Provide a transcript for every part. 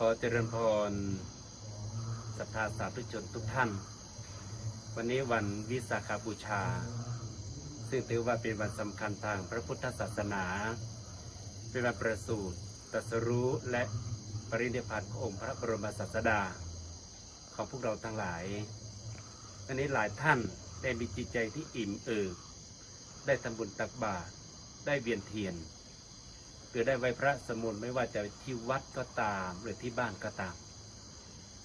ขอเจริญพรศรัทธาสาธุชนทุกท่าน วันนี้วันวิสาขบูชา ซึ่งถือว่าเป็นวันสำคัญทางพระพุทธศาสนา เป็นวันประสูติตรัสรู้และปรินิพพานขององค์พระบรมศาสดา ของพวกเราทั้งหลาย วันนี้หลายท่านได้มีจิตใจที่อิ่มเอิบได้ทำบุญตักบาตรได้เวียนเทียน คือได้ไหว้พระสมุนไม่ว่าจะที่วัดก็ตาม หรือที่บ้านก็ตาม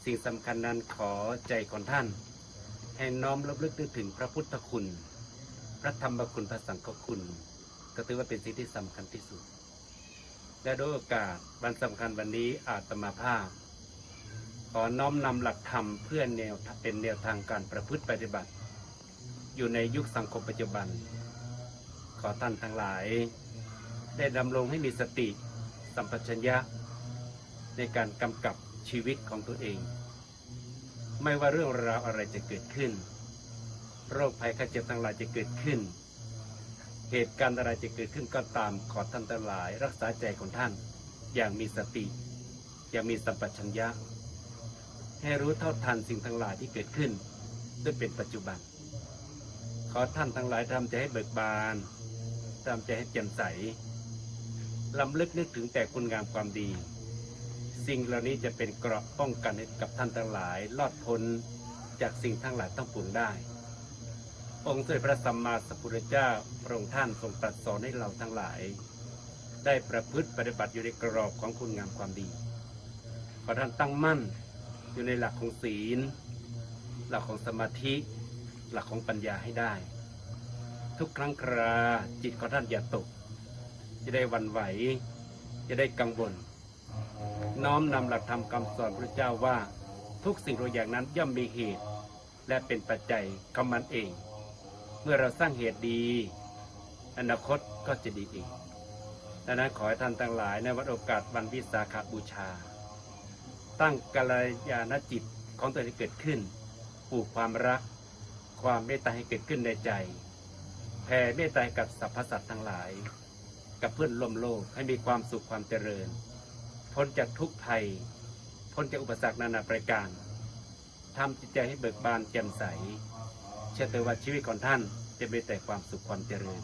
สิ่งสำคัญนั้นขอใจของท่าน ให้น้อมรำลึกนึกถึงพระพุทธคุณ พระธรรมคุณพระสังฆคุณ ก็ถือว่าเป็นสิ่งที่สำคัญที่สุด และโดยโอกาสวันสำคัญวันนี้อาตมาภาพ ขอน้อมนำหลักธรรมเพื่อแนวเป็นแนวทางการประพฤติปฏิบัติ อยู่ในยุคสังคมปัจจุบัน ขอท่านทั้งหลาย ได้ดำรงให้มีสติสัมปชัญญะ ในการกำกับชีวิตของตัวเอง ไม่ว่าเรื่องราวอะไรจะเกิดขึ้น โรคภัยไข้เจ็บทั้งหลายจะเกิดขึ้น เหตุการณ์อะไรจะเกิดขึ้นก็ตามขอท่านทั้งหลาย รักษาใจของท่านอย่างมีสติ อย่างมีสัมปชัญญะ ให้รู้เท่าทันสิ่งทั้งหลายที่เกิดขึ้นด้วยเป็นปัจจุบัน ขอท่านทั้งหลายทำใจให้เบิกบานทำใจให้แจ่มใส ลำลึกนึกถึงแต่คุณงามความดี สิ่งเหล่านี้จะเป็นเกราะป้องกันให้กับท่านทั้งหลาย รอดพ้นจากสิ่งทั้งหลายต้องปวงได้ องค์สมเด็จพระสัมมาสัมพุทธเจ้าพระองค์ท่านทรงตรัสสอนให้เราทั้งหลาย ได้ประพฤติปฏิบัติอยู่ในกรอบของคุณงามความดีขอท่านตั้งมั่นอยู่ในหลักของศีล หลักของสมาธิ หลักของปัญญาให้ได้ ทุกครั้งคราจิตของท่านอย่าตก จะได้หวันไหว จะได้กังวล น้อมนำหลักธรรมคำสอนพระเจ้าว่า ทุกสิ่งทุกอย่างนั้นย่อมมีเหตุ และเป็นปัจจัยของมันเอง เมื่อเราสร้างเหตุดี อนาคตก็จะดีเองดังนั้นขอให้ท่านทั้งหลายในวันโอกาสวันวิสาขบูชา ตั้งกัลยาณจิตของตัวที่เกิดขึ้นปลูกความรัก ความเมตตาให้เกิดขึ้นในใจแผ่เมตตาให้กับสรรพสัตว์ทั้งหลาย กับเพื่อนร่วมโลกให้มีความสุขความเจริญ พ้นจากทุกภัย พ้นจากอุปสรรคนานาประการทำจิตใจให้เบิกบานแจ่มใส เชื่อเถอว่าชีวิตของท่านจะมีแต่ความสุขความเจริญ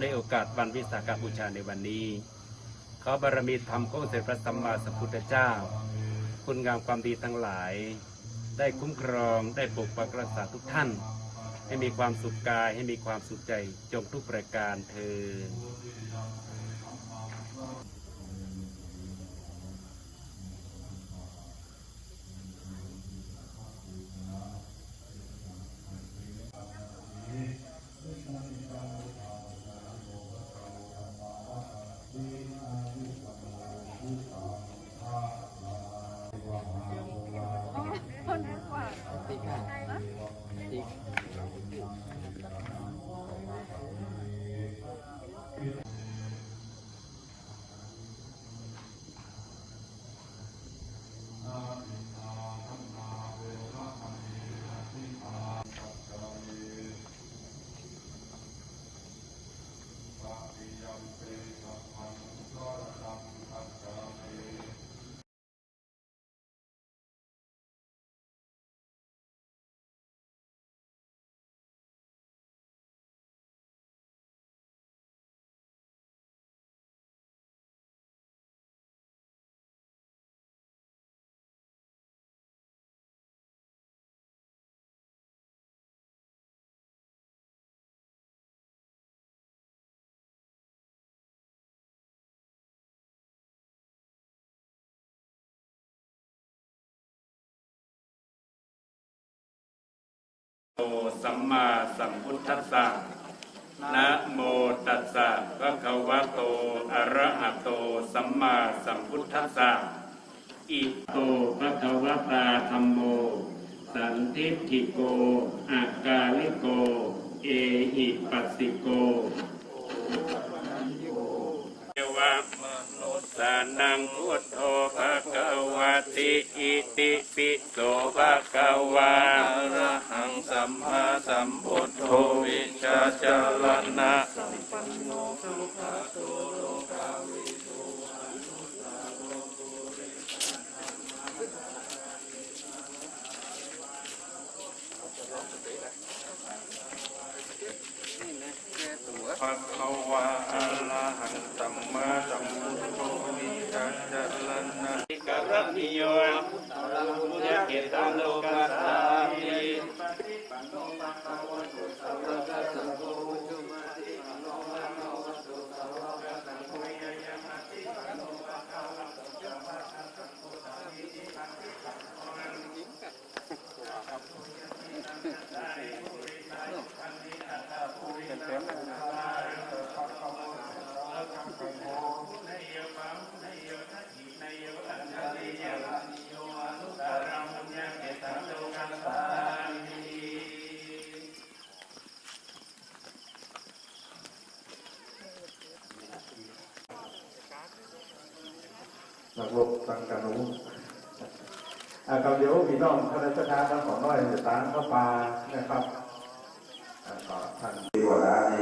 ในโอกาสวันวิสาขบูชาในวันนี้ ขอบารมีธรรมขององค์สด็จพระสัมมาสัมพุทธเจ้า คุณงามความดีทั้งหลาย ได้คุ้มครองได้ปกปักรักษาทุกท่าน ให้มีความสุขกายให้มีความสุขใจจงทุกประการเธอ โม สัมมาสัมพุทธัสสะนะโมตัสสะภะคะวะโตอะระหะโตสัมมาสัมพุทธัสสะอิโตภะคะวะตาธัมโม สันทิฏฐิโกอากาลิโก เอหิปัสสิโก ทโธภะคะวะติอิติปิโสภะคะวะระหังสัมมาสัมพุทโธวิชาจารณะสัมปันโนสุขะโตโลกาวิทูอานาวกุอันธัะภะคะวอะระหังสัมมาสัมพุทโธ องร้อยจะตามเข้าป่านะครับอ่าก็ท่านเทวดาในพวกพระสังฆาคุ้มครองนะครับแล้วก็เดี๋ยวอาจารย์เข้าป่านะครับท่านดีกว่าน